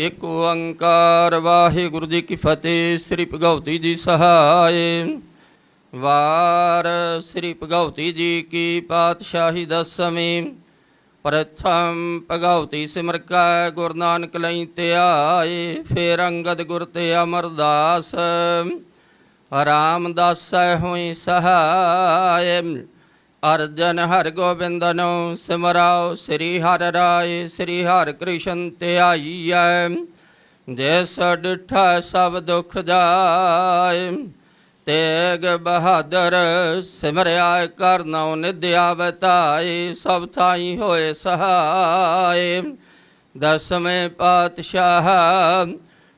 ਇੱਕ ਓੰਕਾਰ ਵਾਹਿਗੁਰੂ ਜੀ ਕੀ ਫਤਿਹ, ਸ੍ਰੀ ਭਗਵਤੀ ਜੀ ਸਹਾਏ। ਵਾਰ ਸ੍ਰੀ ਭਗਵਤੀ ਜੀ ਕੀ ਪਾਤਸ਼ਾਹੀ ਦਸਵੀਂ। ਪ੍ਰਥਮ ਭਗਵਤੀ ਸਿਮਰ ਕੈ, ਗੁਰੂ ਨਾਨਕ ਲਈ ਧਿਆਏ ਫੇਰ ਅੰਗਦ ਗੁਰ ਤੇ ਅਮਰਦਾਸ। ਰਾਮਦਾਸ ਹੋਈ ਸਹਾਇ ਅਰਜਨ ਹਰ ਗੋਬਿੰਦਨੋ ਸਿਮਰਾਓ, ਸ੍ਰੀ ਹਰਿ ਰਾਏ, ਸ੍ਰੀ ਹਰਿ ਕ੍ਰਿਸ਼ਨ ਧਿਆਈਐ ਜਿਸ ਡਿਠਾ ਸਭ ਦੁਖ ਜਾਏ, ਤੇਗ ਬਹਾਦਰ ਸਿਮਰਿਆ ਕਰਨਉ ਨਿਦਿਆ ਬਤਾਏ ਸਭ ਥਾਈ ਹੋਏ ਸਹਾਏ। ਦਸਵੇਂ ਪਾਤਸ਼ਾਹ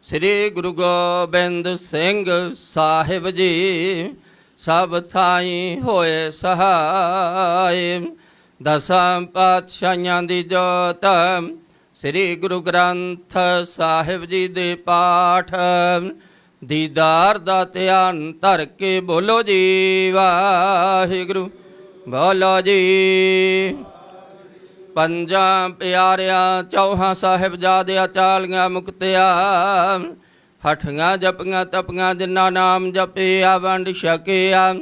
ਸ੍ਰੀ ਗੁਰੂ ਗੋਬਿੰਦ ਸਿੰਘ ਸਾਹਿਬ ਜੀ ਸਭ ਥਾਈ ਹੋਏ ਸਹਾਈ। ਦਸਾਂ ਪਾਤਸ਼ਾਹਾਂ ਦੀ ਜੋਤ, ਸ੍ਰੀ ਗੁਰੂ ਗ੍ਰੰਥ ਸਾਹਿਬ ਜੀ ਦੇ ਪਾਠ। ਦੀਦਾਰ ਦਾ ਧਿਆਨ ਧਰ ਕੇ ਬੋਲੋ ਜੀ, ਵਾਹਿਗੁਰੂ ਬੋਲੋ ਜੀ। ਪੰਜਾਂ ਪਿਆਰਿਆਂ, ਚੌਹਾਂ ਸਾਹਿਬਜ਼ਾਦਿਆਂ, ਚਾਲੀਆਂ ਮੁਕਤਿਆ ਹਠੀਆਂ ਜਪੀਆਂ ਤਪੀਆਂ ਜਿਨ੍ਹਾਂ ਨਾਮ ਜਪਿਆ ਵੰਡ ਛਕਿਆ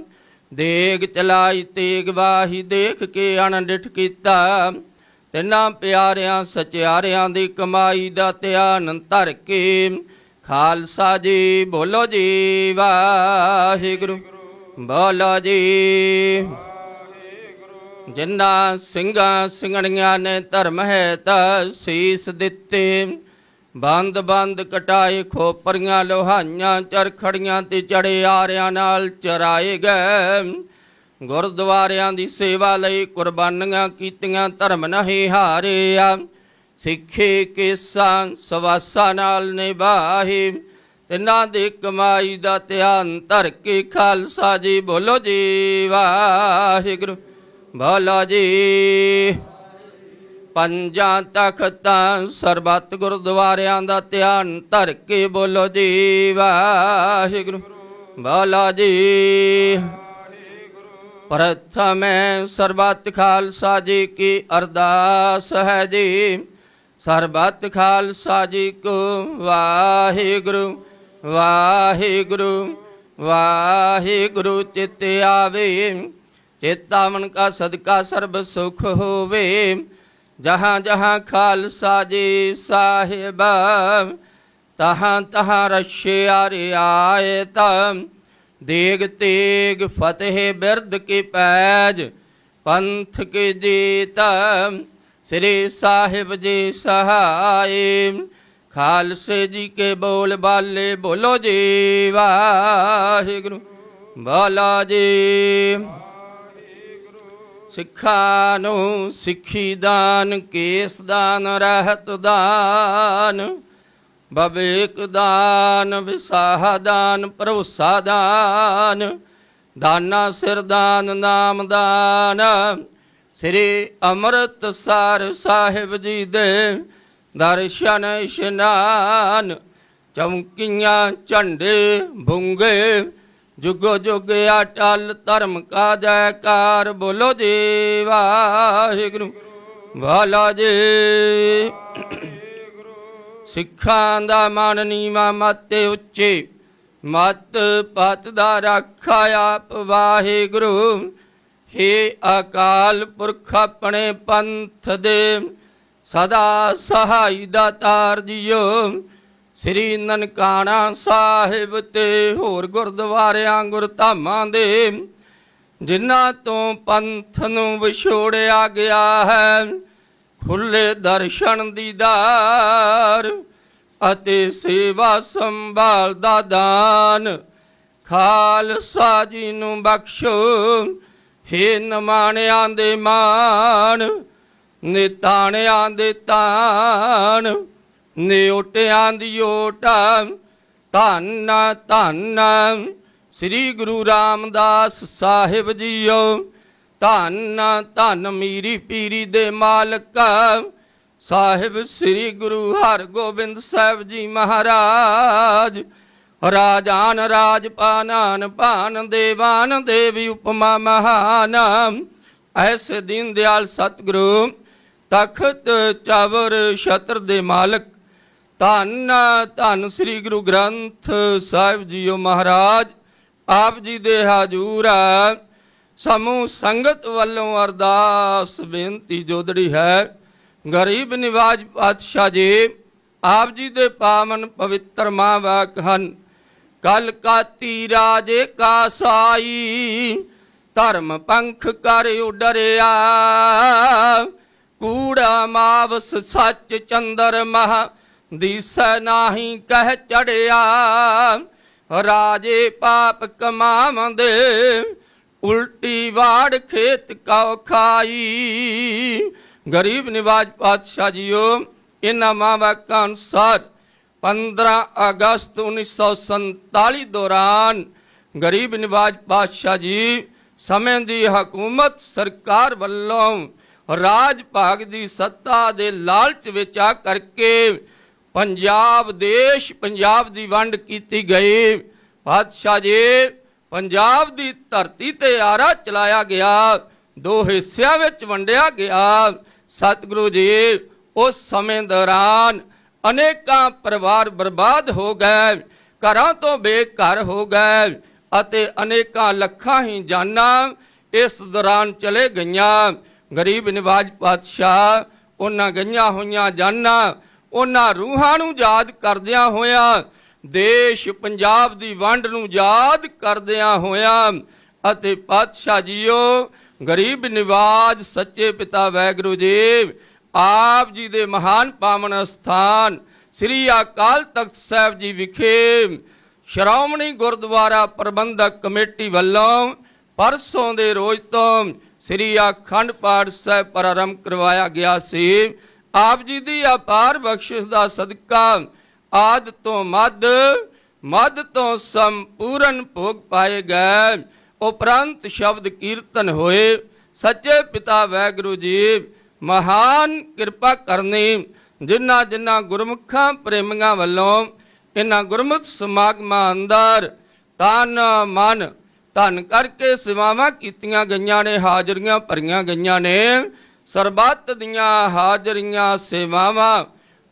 ਦੇਗ ਚਲਾਈ, ਤੇਗ ਵਾਹੀ, ਦੇਖ ਕੇ ਅਣਡਿਠ ਕੀਤਾ। ਤਿੰਨਾਂ ਪਿਆਰਿਆਂ, ਸਚਿਆਰਿਆਂ ਦੀ ਕਮਾਈ ਦਾ ਧਿਆਨ ਧਰ ਕੇ ਖਾਲਸਾ ਜੀ, ਬੋਲੋ ਜੀ, ਵਾਹਿਗੁਰੂ, ਬੋਲੋ ਜੀ। ਜਿੰਨਾ ਸਿੰਘਾਂ, ਸਿੰਘਣੀਆਂ ਨੇ ਧਰਮ ਹੈ ਤਾਂ ਸੀਸ ਦਿੱਤੇ। ਬੰਦ ਬੰਦ ਕਟਾਏ ਖੋਪਰੀਆਂ, ਲੋਹਾਈਆਂ, ਚਰਖੜੀਆਂ ਤੇ ਚੜੇ ਆਰਿਆਂ ਨਾਲ ਚਰਾਏ ਗਏ। ਗੁਰਦੁਆਰਿਆਂ ਦੀ ਸੇਵਾ ਲਈ ਕੁਰਬਾਨੀਆਂ ਕੀਤੀਆਂ, ਧਰਮ ਨਹੀਂ ਹਾਰਿਆ। ਸਿੱਖੇ ਕੇਸਾਂ ਸਵਾਸਾਂ ਨਾਲ ਨਿਭਾਹੀ ਤਿੰਨਾਂ ਦੀ ਕਮਾਈ ਦਾ ਧਿਆਨ ਧਰ ਕੇ ਖਾਲਸਾ ਜੀ ਬੋਲੋ ਜੀ, ਵਾਹਿਗੁਰੂ, ਬੋਲੋ ਜੀ। ਪੰਜਾਂ ਤਖਤਾਂ ਸਰਬੱਤ ਗੁਰਦੁਆਰਿਆਂ ਦਾ ਧਿਆਨ ਧਰ ਕੇ ਬੋਲੋ ਜੀ, ਵਾਹਿਗੁਰੂ। ਬੋਲੋ ਜੀ। ਪ੍ਰਥਮੇ ਸਰਬੱਤ ਖਾਲਸਾ ਜੀ ਕੀ ਅਰਦਾਸ ਹੈ ਜੀ। ਸਰਬੱਤ ਖਾਲਸਾ ਜੀ ਕੋ ਵਾਹਿਗੁਰੂ ਵਾਹਿਗੁਰੂ ਵਾਹਿਗੁਰੂ ਚਿਤ ਆਵੇ। ਚੇਤਾਵਨ ਕਾ ਸਦਕਾ ਸਰਬ ਸੁਖ ਹੋਵੇ। ਜਹਾਂ ਜਹਾਂ ਖਾਲਸਾ ਜੀ ਸਾਹਿਬ, ਤਹਾਂ ਤਹਾਂ ਰਸ਼ਿਆ ਰਿਆਏ ਤਮ। ਦੇਗ ਤੇਗ ਫਤਿਹ ਬਿਰਦ ਕੀ ਪੈਜ, ਪੰਥ ਕੀ ਜੀਤ ਸ੍ਰੀ ਸਾਹਿਬ ਜੀ ਸਹਾਈ, ਖਾਲਸੇ ਜੀ ਕੇ ਬੋਲ ਬਾਲੇ ਬੋਲੋ ਜੀ, ਵਾਹਿਗੁਰੂ। ਬਾਲਾ ਜੀ। ਸਿੱਖਾ ਨੂੰ ਸਿੱਖੀ ਦਾਨ, ਕੇਸ ਦਾਨ, ਰਹਿਤ ਦਾਨ, ਬਵੇਕ ਦਾਨ, ਵਿਸਾਹ ਦਾਨ, ਭਰੋਸਾ ਦਾਨ, ਦਾਨਾ ਸਿਰ ਦਾਨ, ਨਾਮ ਦਾਨ। ਸ੍ਰੀ ਅੰਮ੍ਰਿਤਸਰ ਸਾਹਿਬ ਜੀ ਦੇ ਦਰਸ਼ਨ ਇਸ਼ਨਾਨ ਚਮਕੀਆਂ ਝੰਡੇ ਬੁੰਗੇ ਜੁਗੋ ਜੁਗ ਅਟਲ ਧਰਮ ਕਾ ਜੈਕਾਰ ਬੋਲੋ ਜੀ ਵਾਹਿਗੁਰੂ, ਵਾਲਾ ਜੀ। ਸਿੱਖਾਂ ਦਾ ਮਨ ਨੀਵਾ, ਮਤੇ ਉੱਚੇ, ਮਤ ਪਤ ਦਾ ਰਾਖਾ ਆਪ ਵਾਹਿਗੁਰੂ। ਹੇ ਅਕਾਲ ਪੁਰਖ ਆਪਣੇ ਪੰਥ ਦੇ, ਸਦਾ ਸਹਾਈ ਦਾ ਤਾਰ ਜੀਓ। ਸ੍ਰੀ ਨਨਕਾਣਾ ਸਾਹਿਬ ਤੇ ਹੋਰ ਗੁਰਦੁਆਰਿਆਂ, ਗੁਰਧਾਮਾਂ ਦੇ, ਜਿਨ੍ਹਾਂ ਤੋਂ ਪੰਥ ਨੂੰ ਵਿਛੋੜਿਆ ਗਿਆ ਹੈ ਖੁੱਲੇ ਦਰਸ਼ਨ ਦੀਦਾਰ ਅਤੇ ਸੇਵਾ ਸੰਭਾਲ ਦਾ ਦਾਨ। ਖਾਲਸਾ ਜੀ ਨੂੰ ਬਖਸ਼ੋ, ਹੇ ਨਮਾਣਿਆਂ ਦੇ ਮਾਣ, ਨਿਤਾਣਿਆਂ ਦੇ ਤਾਣ। ਨਿਉਟਿਆਂ ਦੀ ਓਟ, ਧੰਨ ਧੰਨ। ਸ੍ਰੀ ਗੁਰੂ ਰਾਮਦਾਸ ਸਾਹਿਬ ਜੀਓ, ਧੰਨ ਧੰਨ ਮੀਰੀ ਪੀਰੀ ਦੇ ਮਾਲਕ। ਸਾਹਿਬ ਸ੍ਰੀ ਗੁਰੂ ਹਰਗੋਬਿੰਦ ਸਾਹਿਬ ਜੀ ਮਹਾਰਾਜ। ਰਾਜਾਨ, ਰਾਜਪਾਨਾਨ, ਭਾਨ ਦੇਵਾਨ, ਦੇਵੀ ਉਪਮਾ ਮਹਾਨ। ਐਸੇ ਦੀਨ ਦਿਆਲ ਸਤਿਗੁਰੂ, ਤਖਤ ਚਾਵਰ ਛਤਰ ਦੇ ਮਾਲਕ। ਧੰਨ ਧੰਨ ਸ੍ਰੀ ਗੁਰੂ ਗ੍ਰੰਥ ਸਾਹਿਬ ਜੀਓ ਮਹਾਰਾਜ, ਆਪ ਜੀ ਦੇ ਹਾਜ਼ੂਰ ਆ ਸਮੂਹ ਸੰਗਤ ਵੱਲੋਂ ਅਰਦਾਸ ਬੇਨਤੀ ਜੋਦੜੀ ਹੈ। ਗਰੀਬ ਨਿਵਾਜ ਪਾਤਸ਼ਾਹ ਜੀ, ਆਪ ਜੀ ਦੇ ਪਾਵਨ ਪਵਿੱਤਰ ਮਾਂ ਵਾਕ ਹਨ। ਕਲ ਕਾਤੀ ਰਾਜੇ ਕਾ ਸਾਈ, ਧਰਮ ਪੰਖ ਕਰ ਉਡਰਿਆ। ਕੂੜਾ ਮਾਵਸ ਸੱਚ ਚੰਦਰ ਮਹ ਦੀਸੈ ਨਾਹੀ ਕਹਿ ਚੜਿਆ, ਰਾਜੇ ਪਾਪ ਕਮਾਵੰਦੇ, ਉਲਟੀ ਵਾੜ ਖੇਤ ਕਉ ਖਾਈ। ਗਰੀਬ ਨਿਵਾਜ ਪਾਤਸ਼ਾਹ ਜੀਓ, ਇਹਨਾਂ ਮਾਂ ਅਨੁਸਾਰ 15 ਅਗਸਤ 1947 ਦੌਰਾਨ ਗਰੀਬ ਨਿਵਾਜ ਪਾਤਸ਼ਾਹ ਜੀ ਸਮੇਂ ਦੀ ਹਕੂਮਤ ਸਰਕਾਰ ਵੱਲੋਂ ਰਾਜ ਭਾਗ ਦੀ ਸੱਤਾ ਦੇ ਲਾਲਚ ਵਿੱਚ ਆ ਕਰਕੇ ਪੰਜਾਬ ਦੇਸ਼ ਪੰਜਾਬ ਦੀ ਵੰਡ ਕੀਤੀ ਗਈ। ਪਾਤਸ਼ਾਹ ਜੀ, ਪੰਜਾਬ ਦੀ ਧਰਤੀ ਤੇ ਆਰਾ ਚਲਾਇਆ ਗਿਆ। ਦੋ ਹਿੱਸਿਆਂ ਵਿੱਚ ਵੰਡਿਆ ਗਿਆ। ਸਤਿਗੁਰੂ ਜੀ, ਉਸ ਸਮੇਂ ਦੌਰਾਨ ਅਨੇਕਾਂ ਪਰਿਵਾਰ ਬਰਬਾਦ ਹੋ ਗਏ। ਘਰਾਂ ਤੋਂ ਬੇਘਰ ਹੋ ਗਏ ਅਤੇ ਅਨੇਕਾਂ ਲੱਖਾਂ ਹੀ ਜਾਨਾਂ ਇਸ ਦੌਰਾਨ ਚਲੇ ਗਈਆਂ। ਗਰੀਬ ਨਿਵਾਜ ਪਾਤਸ਼ਾਹ ਉਹਨਾਂ ਗਈਆਂ ਹੋਈਆਂ ਜਾਨਾਂ ਉਹਨਾਂ ਰੂਹਾਂ ਨੂੰ ਯਾਦ ਕਰਦਿਆਂ ਹੋਇਆਂ, ਦੇਸ਼ ਪੰਜਾਬ ਦੀ ਵੰਡ ਨੂੰ ਯਾਦ ਕਰਦਿਆਂ ਹੋਇਆਂ, ਅਤੇ ਪਾਤਸ਼ਾਹ ਜੀਓ, ਗਰੀਬ ਨਿਵਾਜ ਸੱਚੇ ਪਿਤਾ ਵੈਗੁਰੂ ਜੀ ਆਪ ਜੀ ਦੇ ਮਹਾਨ ਪਾਵਨ ਸਥਾਨ, ਸ੍ਰੀ ਅਕਾਲ ਤਖਤ ਸਾਹਿਬ ਜੀ ਵਿਖੇ, ਸ਼੍ਰੋਮਣੀ ਗੁਰਦੁਆਰਾ ਪ੍ਰਬੰਧਕ ਕਮੇਟੀ ਵੱਲੋਂ ਪਰਸੋਂ ਦੇ ਰੋਜ਼ ਤੋਂ ਸ੍ਰੀ ਅਖੰਡ ਪਾਠ ਸਾਹਿਬ ਪ੍ਰਾਰੰਭ ਕਰਵਾਇਆ ਗਿਆ ਸੀ। ਆਪ ਜੀ ਦੀ ਅਪਾਰ ਬਖਸ਼ਿਸ਼ ਦਾ ਸਦਕਾ ਆਦ ਤੋਂ ਮੱਧ ਮੱਧ ਤੋਂ ਸੰਪੂਰਨ ਭੋਗ ਪਾਏ ਗਏ। ਉਪਰੰਤ ਸ਼ਬਦ ਕੀਰਤਨ ਹੋਏ। ਸੱਚੇ ਪਿਤਾ ਵੈਗੁਰੂ ਜੀ, ਮਹਾਨ ਕਿਰਪਾ ਕਰਨੀ। ਜਿਨ੍ਹਾਂ ਜਿਨ੍ਹਾਂ ਗੁਰਮੁਖਾਂ ਪ੍ਰੇਮੀਆਂ ਵੱਲੋਂ ਇਹਨਾਂ ਗੁਰਮੁਖ ਸਮਾਗਮਾਂ ਅੰਦਰ ਤਨ, ਮਨ, ਧਨ ਕਰਕੇ ਸੇਵਾਵਾਂ ਕੀਤੀਆਂ ਗਈਆਂ ਨੇ, ਹਾਜ਼ਰੀਆਂ ਭਰੀਆਂ ਗਈਆਂ ਨੇ। ਸਰਬੱਤ ਦੀਆਂ ਹਾਜ਼ਰੀਆਂ ਸੇਵਾਵਾਂ,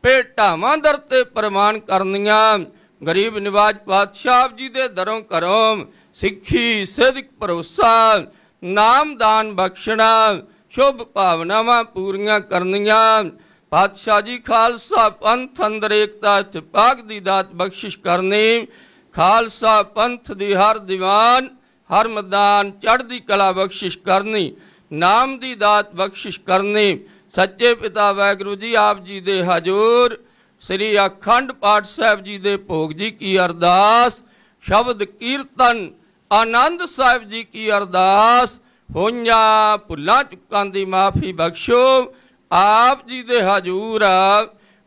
ਭੇਟਾਵਾਂ ਦਰ ਤੇ ਪ੍ਰਮਾਨ ਕਰਨੀਆਂ। ਗਰੀਬ ਨਿਵਾਜ ਪਾਤਸ਼ਾਹ ਜੀ ਦੇ ਦਰੋਂ ਘਰੋਂ ਸਿੱਖੀ ਸਿਦਕ ਭਰੋਸਾ ਨਾਮਦਾਨ ਬਖਸ਼ਣਾ, ਸ਼ੁਭ ਭਾਵਨਾਵਾਂ ਪੂਰੀਆਂ ਕਰਨੀਆਂ। ਪਾਤਸ਼ਾਹ ਜੀ ਖਾਲਸਾ ਪੰਥ ਅੰਦਰ ਏਕਤਾ ਚ ਪਾਕ ਦੀ ਦਾਤ ਬਖਸ਼ਿਸ਼ ਕਰਨੀ। ਖਾਲਸਾ ਪੰਥ ਦੀ ਹਰ ਦੀਵਾਨ, ਹਰ ਮੈਦਾਨ, ਚੜ੍ਹਦੀ ਕਲਾ ਬਖਸ਼ਿਸ਼ ਕਰਨੀ। ਨਾਮ ਦੀ ਦਾਤ ਬਖਸ਼ਿਸ਼ ਕਰਨੀ। ਸੱਚੇ ਪਿਤਾ ਵਾਹਿਗੁਰੂ ਜੀ ਆਪ ਜੀ ਦੇ ਹਜੂਰ, ਸ੍ਰੀ ਅਖੰਡ ਪਾਠ ਸਾਹਿਬ ਜੀ ਦੇ ਭੋਗ ਜੀ ਕੀ ਅਰਦਾਸ, ਸ਼ਬਦ ਕੀਰਤਨ ਆਨੰਦ ਸਾਹਿਬ ਜੀ ਕੀ ਅਰਦਾਸ, ਹੋਈਆਂ ਭੁੱਲਾਂ ਚੁੱਕਾਂ ਦੀ ਮਾਫੀ ਬਖਸ਼ੋ। ਆਪ ਜੀ ਦੇ ਹਜੂਰ,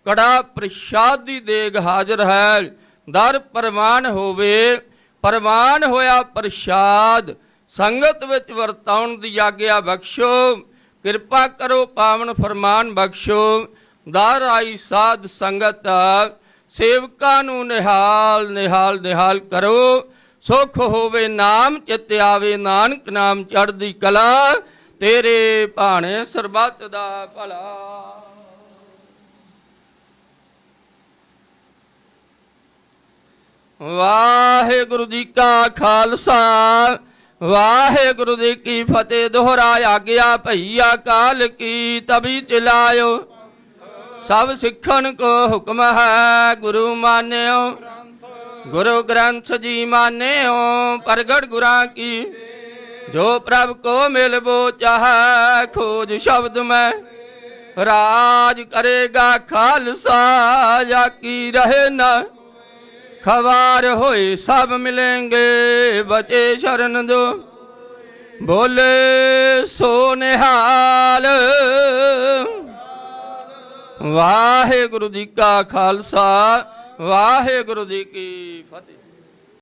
ਕੜਾ ਪ੍ਰਸ਼ਾਦ ਦੀ ਦੇਗ ਹਾਜ਼ਰ ਹੈ। ਦਰ ਪ੍ਰਵਾਨ ਹੋਵੇ, ਪ੍ਰਵਾਨ ਹੋਇਆ ਪ੍ਰਸ਼ਾਦ। ਸੰਗਤ ਵਿੱਚ ਵਰਤਾਉਣ ਦੀ ਆਗਿਆ ਬਖਸ਼ੋ, ਕਿਰਪਾ ਕਰੋ, ਪਾਵਨ ਫਰਮਾਨ ਬਖਸ਼ੋ। ਦਰ ਆਈ ਸਾਧ ਸੰਗਤ, ਸੇਵਕਾਂ ਨੂੰ ਨਿਹਾਲ ਨਿਹਾਲ ਨਿਹਾਲ ਕਰੋ। ਸੁਖ ਹੋਵੇ ਨਾਮ, ਚਿਤ ਆਵੇ ਨਾਨਕ, ਨਾਮ ਚੜ੍ਹਦੀ ਕਲਾ। ਤੇਰੇ ਭਾਣੇ ਸਰਬੱਤ ਦਾ ਭਲਾ। ਵਾਹਿਗੁਰੂ ਜੀ ਕਾ ਖਾਲਸਾ ਵਾਹਿਗੁਰੂ ਜੀ ਕੀ ਫਤਿਹ, ਦੁਹਰਾ ਆਗਿਆ ਭਈਆ ਕਾਲ ਕੀ ਤਬੀ ਚਲਾਇਓ ਸਭ ਸਿੱਖਣ ਕੋ ਹੁਕਮ ਹੈ, ਗੁਰੂ ਮਾਨਿਓ। ਗੁਰੂ ਗ੍ਰੰਥ ਜੀ ਮਾਨਿਓ, ਪ੍ਰਗਟ ਗੁਰਾਂ ਕੀ। ਜੋ ਪ੍ਰਭ ਕੋ ਮਿਲਬੋ ਚਾਹੈ, ਖੋਜ ਸ਼ਬਦ ਮੈਂ। ਰਾਜ ਕਰੇਗਾ ਖਾਲਸਾ, ਜਾ ਕੀ ਰਹੇ ਨਾ। ਖਵਾਰ ਹੋਏ ਸਭ ਮਿਲेंगे ਬਚੇ ਸ਼ਰਨ ਜੋ। ਬੋਲੇ ਸੋ ਨਿਹਾਲ ਵਾਹਿਗੁਰੂ ਜੀ ਕਾ ਖਾਲਸਾ, ਵਾਹਿਗੁਰੂ ਜੀ ਕੀ ਫਤਿਹ।